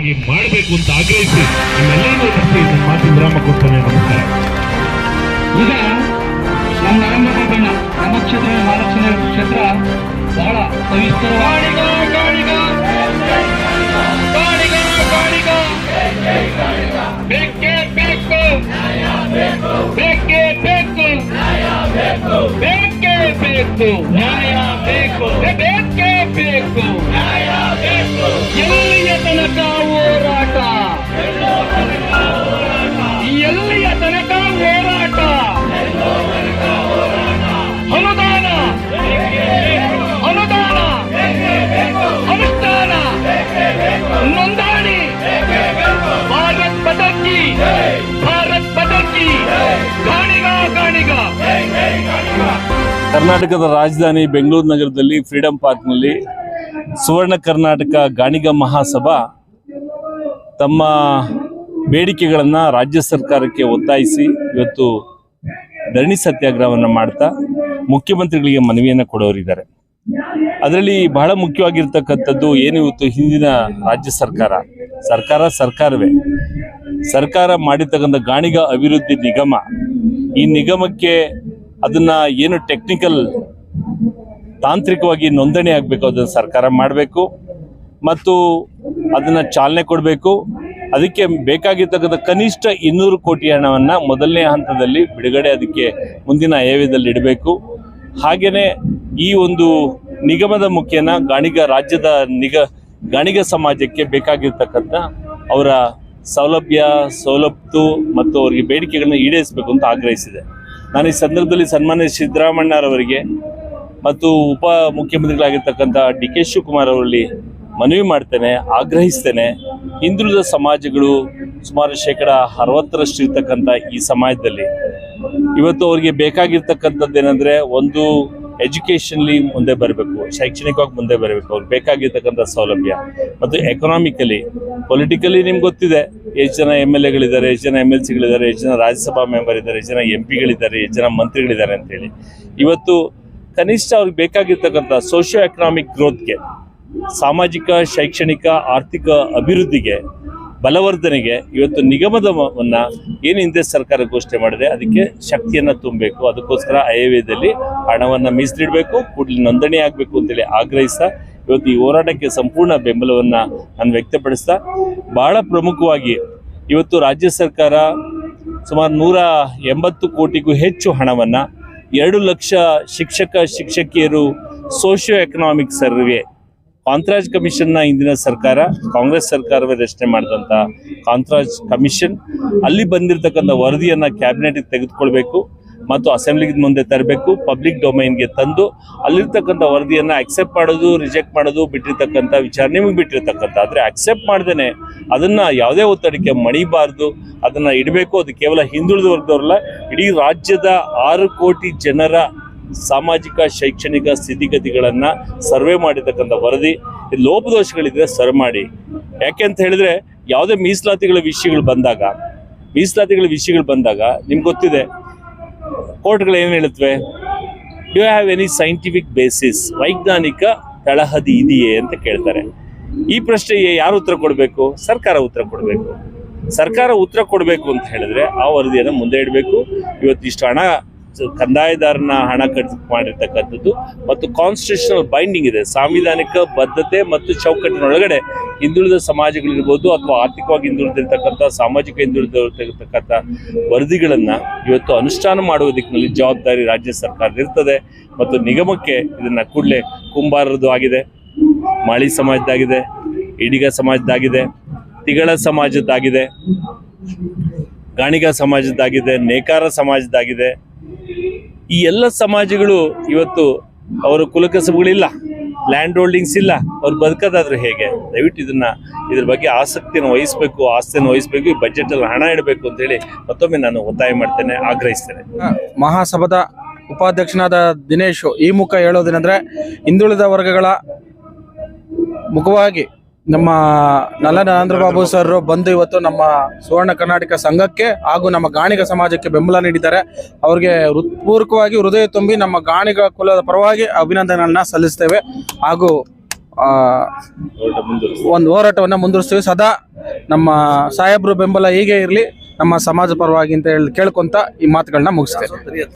ಹಾಗೆ ಮಾಡಬೇಕು ಅಂತ ಆಗ್ರಹಿಸಿ ನಿಮ್ಮೆಲ್ಲರೂ ಒಪ್ಪಿಸಿ ನನ್ನ ಮಾತಿನ ವಿರಾಮ ಕೊಡ್ತಾನೆ ನಮಸ್ಕಾರ. ಈಗ ನಮ್ಮ ನರೇಂದ್ರ ಬಣ್ಣ ನಮ್ಮ ಕ್ಷೇತ್ರ ಮಹಾಲಕ್ಷ್ಮಿ ಕ್ಷೇತ್ರ ಬಹಳ ಸವಿಸ್ತರವಾಗಿ ಬೇಕು. ಬೇಕೇ ಬೇಕು. ಬೇಕೇ ಬೇಕು. ನ್ಯಾಯ. ಕರ್ನಾಟಕದ ರಾಜಧಾನಿ ಬೆಂಗಳೂರು ನಗರದಲ್ಲಿ ಫ್ರೀಡಂ ಪಾರ್ಕ್ನಲ್ಲಿ ಸುವರ್ಣ ಕರ್ನಾಟಕ ಗಾಣಿಗ ಮಹಾಸಭಾ ತಮ್ಮ ಬೇಡಿಕೆಗಳನ್ನು ರಾಜ್ಯ ಸರ್ಕಾರಕ್ಕೆ ಒತ್ತಾಯಿಸಿ ಇವತ್ತು ಧರಣಿ ಸತ್ಯಾಗ್ರಹವನ್ನು ಮಾಡ್ತಾ ಮುಖ್ಯಮಂತ್ರಿಗಳಿಗೆ ಮನವಿಯನ್ನು ಕೊಡೋರಿದ್ದಾರೆ. ಅದರಲ್ಲಿ ಬಹಳ ಮುಖ್ಯವಾಗಿರ್ತಕ್ಕಂಥದ್ದು ಏನು ಇವತ್ತು ಹಿಂದಿನ ರಾಜ್ಯ ಸರ್ಕಾರ? ಸರ್ಕಾರ ಸರ್ಕಾರವೇ. ಸರ್ಕಾರ ಮಾಡಿರ್ತಕ್ಕಂಥ ಗಾಣಿಗ ಅಭಿವೃದ್ಧಿ ನಿಗಮ ಈ ನಿಗಮಕ್ಕೆ ಅದನ್ನ ಏನು ಟೆಕ್ನಿಕಲ್ ತಾಂತ್ರಿಕವಾಗಿ ನೋಂದಣಿ ಆಗಬೇಕು, ಅದನ್ನು ಸರ್ಕಾರ ಮಾಡಬೇಕು ಮತ್ತು ಅದನ್ನ ಚಾಲನೆ ಕೊಡಬೇಕು. ಅದಕ್ಕೆ ಬೇಕಾಗಿರ್ತಕ್ಕಂಥ ಕನಿಷ್ಠ ಇನ್ನೂರು ಕೋಟಿ ಹಣವನ್ನು ಮೊದಲನೇ ಹಂತದಲ್ಲಿ ಬಿಡುಗಡೆ ಅದಕ್ಕೆ ಮುಂದಿನ ಆಯವ್ಯದಲ್ಲಿ ಇಡಬೇಕು. ಹಾಗೆಯೇ ಈ ಒಂದು ನಿಗಮದ ಮುಖ್ಯನ ಗಾಣಿಗ ರಾಜ್ಯದ ನಿಗ, ಗಣಿಗ ಸಮಾಜಕ್ಕೆ ಬೇಕಾಗಿರ್ತಕ್ಕಂಥ ಅವರ ಸೌಲಭ್ಯ ಸೌಲಭ್ಯ ಮತ್ತು ಅವರಿಗೆ ಬೇಡಿಕೆಗಳನ್ನು ಈಡೇರಿಸಬೇಕು ಅಂತ ಆಗ್ರಹಿಸಿದೆ. ನಾನು ಈ ಸಂದರ್ಭದಲ್ಲಿ ಸನ್ಮಾನ್ಯ ಸಿದ್ದರಾಮಣ್ಣರವರಿಗೆ ಮತ್ತು ಉಪ ಮುಖ್ಯಮಂತ್ರಿಗಳಾಗಿರ್ತಕ್ಕಂಥ ಡಿ ಕೆ ಶಿವಕುಮಾರ್ ಅವರಲ್ಲಿ ಮನವಿ ಮಾಡ್ತೇನೆ, ಆಗ್ರಹಿಸ್ತೇನೆ. ಹಿಂದುಳಿದ ಸಮಾಜಗಳು ಸುಮಾರು ಶೇಕಡ ಅರವತ್ತರಷ್ಟು ಇರ್ತಕ್ಕಂಥ ಈ ಸಮಾಜದಲ್ಲಿ. ಇವತ್ತು ಅವರಿಗೆ ಬೇಕಾಗಿರ್ತಕ್ಕಂಥದ್ದು ಏನಂದರೆ ಒಂದು ಎಜುಕೇಷನ್ಲಿ ಮುಂದೆ ಬರಬೇಕು, ಶೈಕ್ಷಣಿಕವಾಗಿ ಮುಂದೆ ಬರಬೇಕು, ಅವ್ರಿಗೆ ಬೇಕಾಗಿರ್ತಕ್ಕಂಥ ಸೌಲಭ್ಯ. ಮತ್ತು ಎಕನಾಮಿಕಲಿ ಪೊಲಿಟಿಕಲಿ ನಿಮ್ಗೆ ಗೊತ್ತಿದೆ, ಎಷ್ಟು ಜನ ಎಂ ಎಲ್ ಎಗಳಿದ್ದಾರೆ, ಎಷ್ಟು ಜನ ಎಂ ಎಲ್ ಸಿಗಳಿದ್ದಾರೆ, ಎಷ್ಟು ಜನ ರಾಜ್ಯಸಭಾ ಮೆಂಬರ್ ಇದ್ದಾರೆ, ಎಷ್ಟು ಜನ ಎಂ ಪಿಗಳಿದ್ದಾರೆ ಎಷ್ಟು ಜನ ಮಂತ್ರಿಗಳಿದ್ದಾರೆ ಅಂತೇಳಿ. ಇವತ್ತು ಕನಿಷ್ಠ ಅವ್ರಿಗೆ ಬೇಕಾಗಿರ್ತಕ್ಕಂಥ ಸೋಷಿಯೋ ಎಕನಾಮಿಕ್ ಗ್ರೋತ್ಗೆ ಸಾಮಾಜಿಕ, ಶೈಕ್ಷಣಿಕ, ಆರ್ಥಿಕ ಅಭಿವೃದ್ಧಿಗೆ ಬಲವರ್ಧನೆಗೆ ಇವತ್ತು ನಿಗಮದವನ್ನ ಏನು ಹಿಂದೆ ಸರ್ಕಾರ ಘೋಷಣೆ ಮಾಡಿದೆ, ಅದಕ್ಕೆ ಶಕ್ತಿಯನ್ನು ತುಂಬಬೇಕು. ಅದಕ್ಕೋಸ್ಕರ ಐವೇದಲ್ಲಿ ಹಣವನ್ನ ಮೀಸಲಿಡಬೇಕು, ಕೂಡಲೇ ನೋಂದಣಿ ಆಗಬೇಕು ಅಂತೇಳಿ ಆಗ್ರಹಿಸ್ತಾ, ಇವತ್ತು ಈ ಹೋರಾಟಕ್ಕೆ ಸಂಪೂರ್ಣ ಬೆಂಬಲವನ್ನು ನಾನು ವ್ಯಕ್ತಪಡಿಸ್ತಾ, ಬಹಳ ಪ್ರಮುಖವಾಗಿ ಇವತ್ತು ರಾಜ್ಯ ಸರ್ಕಾರ ಸುಮಾರು ನೂರ ಎಂಬತ್ತು ಕೋಟಿಗೂ ಹೆಚ್ಚು ಹಣವನ್ನು ಎರಡು ಲಕ್ಷ ಶಿಕ್ಷಕ, ಶಿಕ್ಷಕಿಯರು ಸೋಷಿಯೋ ಎಕನಾಮಿಕ್ ಸರ್ವೆ ಕಾಂತರಾಜ್ ಕಮಿಷನ್ನ ಹಿಂದಿನ ಸರ್ಕಾರ, ಕಾಂಗ್ರೆಸ್ ಸರ್ಕಾರವೇ ರಚನೆ ಮಾಡಿದಂಥ ಕಾಂತರಾಜ್ ಕಮಿಷನ್, ಅಲ್ಲಿ ಬಂದಿರತಕ್ಕಂಥ ವರದಿಯನ್ನು ಕ್ಯಾಬಿನೆಟ್ಗೆ ತೆಗೆದುಕೊಳ್ಬೇಕು ಮತ್ತು ಅಸೆಂಬ್ಲಿಗೆ ಮುಂದೆ ತರಬೇಕು ಪಬ್ಲಿಕ್ ಡೊಮೈನ್ಗೆ ತಂದು ಅಲ್ಲಿರ್ತಕ್ಕಂಥ ವರದಿಯನ್ನು ಅಕ್ಸೆಪ್ಟ್ ಮಾಡೋದು ರಿಜೆಕ್ಟ್ ಮಾಡೋದು ಬಿಟ್ಟಿರ್ತಕ್ಕಂಥ ವಿಚಾರ ನಿಮಗೆ ಬಿಟ್ಟಿರ್ತಕ್ಕಂಥ. ಆದರೆ ಅಕ್ಸೆಪ್ಟ್ ಮಾಡ್ದೇ ಅದನ್ನು ಯಾವುದೇ ಒತ್ತಡಕ್ಕೆ ಮಣಿಬಾರ್ದು, ಅದನ್ನು ಇಡಬೇಕು, ಅದು ಕೇವಲ ಹಿಂದುಳಿದ ವರ್ಗದವ್ರಲ್ಲ, ಇಡೀ ರಾಜ್ಯದ ಆರು ಕೋಟಿ ಜನರ ಸಾಮಾಜಿಕ, ಶೈಕ್ಷಣಿಕ ಸ್ಥಿತಿಗತಿಗಳನ್ನು ಸರ್ವೆ ಮಾಡಿರ್ತಕ್ಕಂಥ ವರದಿ ಲೋಪದೋಷಗಳಿದ್ರೆ ಸರ್ವ್ ಮಾಡಿ. ಯಾಕೆ ಅಂತ ಹೇಳಿದ್ರೆ, ಯಾವುದೇ ಮೀಸಲಾತಿಗಳ ವಿಷಯಗಳು ಬಂದಾಗ, ಮೀಸಲಾತಿಗಳ ವಿಷಯಗಳು ಬಂದಾಗ ನಿಮ್ಗೆ ಗೊತ್ತಿದೆ, ಕೋರ್ಟ್ಗಳು ಏನು ಹೇಳುತ್ತವೆ? You have any scientific basis ವೈಜ್ಞಾನಿಕ ತಳಹದಿ ಇದೆಯೇ ಅಂತ ಕೇಳ್ತಾರೆ. ಈ ಪ್ರಶ್ನೆಗೆ ಯಾರು ಉತ್ತರ ಕೊಡಬೇಕು? ಸರ್ಕಾರ ಉತ್ತರ ಕೊಡಬೇಕು. ಸರ್ಕಾರ ಉತ್ತರ ಕೊಡಬೇಕು ಅಂತ ಹೇಳಿದ್ರೆ ಆ ವರದಿಯನ್ನು ಮುಂದೆ ಇಡಬೇಕು. ಇವತ್ತು ಇಷ್ಟು ಹಣ ಕಂದಾಯದಾರನ ಹಣ ಖರ್ಚು ಮಾಡಿರ್ತಕ್ಕಂಥದ್ದು ಮತ್ತು ಕಾನ್ಸ್ಟಿಟ್ಯೂಷನಲ್ ಬೈಂಡಿಂಗ್ ಇದೆ. ಸಾಂವಿಧಾನಿಕ ಬದ್ಧತೆ ಮತ್ತು ಚೌಕಟ್ಟಿನೊಳಗಡೆ ಹಿಂದುಳಿದ ಸಮಾಜಗಳಿರ್ಬೋದು ಅಥವಾ ಆರ್ಥಿಕವಾಗಿ ಹಿಂದುಳಿದಿರ್ತಕ್ಕಂಥ, ಸಾಮಾಜಿಕ ಹಿಂದುಳಿದಿರ್ತಕ್ಕಂಥ ವರದಿಗಳನ್ನು ಇವತ್ತು ಅನುಷ್ಠಾನ ಮಾಡುವ ದಿಕ್ಕಿನಲ್ಲಿ ಜವಾಬ್ದಾರಿ ರಾಜ್ಯ ಸರ್ಕಾರ ಇರ್ತದೆ ಮತ್ತು ನಿಗಮಕ್ಕೆ ಇದನ್ನ ಕೂಡಲೇ ಕುಂಬಾರರದು ಆಗಿದೆ. ಮಾಳಿ ಸಮಾಜದಾಗಿದೆ ಇಡಿಗ ಸಮಾಜದಾಗಿದೆ ತಿಗಳ ಸಮಾಜದ್ದಾಗಿದೆ, ಗಾಣಿಗ ಸಮಾಜದ್ದಾಗಿದೆ, ನೇಕಾರ ಸಮಾಜದ್ದಾಗಿದೆ. ಈ ಎಲ್ಲ ಸಮಾಜಗಳು ಇವತ್ತು ಅವರ ಕುಲಕಸಬುಗಳಿಲ್ಲ ಲ್ಯಾಂಡ್ ಹೋಲ್ಡಿಂಗ್ಸ್ ಇಲ್ಲ, ಅವ್ರು ಬದುಕೋದಾದ್ರೆ ಹೇಗೆ? ದಯವಿಟ್ಟು ಇದನ್ನ ಇದ್ರ ಬಗ್ಗೆ ಆಸಕ್ತಿಯನ್ನು ವಹಿಸಬೇಕು, ಆಸ್ತಿಯನ್ನು ವಹಿಸಬೇಕು, ಈ ಬಜೆಟ್ ಅಲ್ಲಿ ಹಣ ಇಡಬೇಕು ಅಂತ ಹೇಳಿ ಮತ್ತೊಮ್ಮೆ ನಾನು ಒತ್ತಾಯ ಮಾಡ್ತೇನೆ, ಆಗ್ರಹಿಸ್ತೇನೆ. ಮಹಾಸಭಾದ ಉಪಾಧ್ಯಕ್ಷನಾದ ದಿನೇಶ್ ಈ ಮುಖ ಹೇಳೋದೇನೆಂದ್ರೆ ಹಿಂದುಳಿದ ವರ್ಗಗಳ ಮುಖವಾಗಿ ನಮ್ಮ ನಲ್ಲ ನರೇಂದ್ರ ಬಾಬು ಸರ್ ಬಂದು ಇವತ್ತು ನಮ್ಮ ಸುವರ್ಣ ಕರ್ನಾಟಕ ಸಂಘಕ್ಕೆ ಹಾಗೂ ನಮ್ಮ ಗಾಣಿಗ ಸಮಾಜಕ್ಕೆ ಬೆಂಬಲ ನೀಡಿದ್ದಾರೆ. ಅವ್ರಿಗೆ ಹೃತ್ಪೂರ್ವಕವಾಗಿ ಹೃದಯ ತುಂಬಿ ನಮ್ಮ ಗಾಣಿಗ ಕುಲದ ಪರವಾಗಿ ಅಭಿನಂದನೆಗಳನ್ನ ಸಲ್ಲಿಸ್ತೇವೆ. ಹಾಗೂ. ಒಂದು ಹೋರಾಟವನ್ನು ಮುಂದುವರಿಸ್ತೇವೆ. ಸದಾ ನಮ್ಮ ಸಾಹೇಬ್ರು ಬೆಂಬಲ ಹೀಗೆ ಇರಲಿ ನಮ್ಮ ಸಮಾಜ ಪರವಾಗಿ ಅಂತ ಹೇಳಿ ಕೇಳ್ಕೊಂತ ಈ ಮಾತುಗಳನ್ನ ಮುಗಿಸ್ತೇನೆ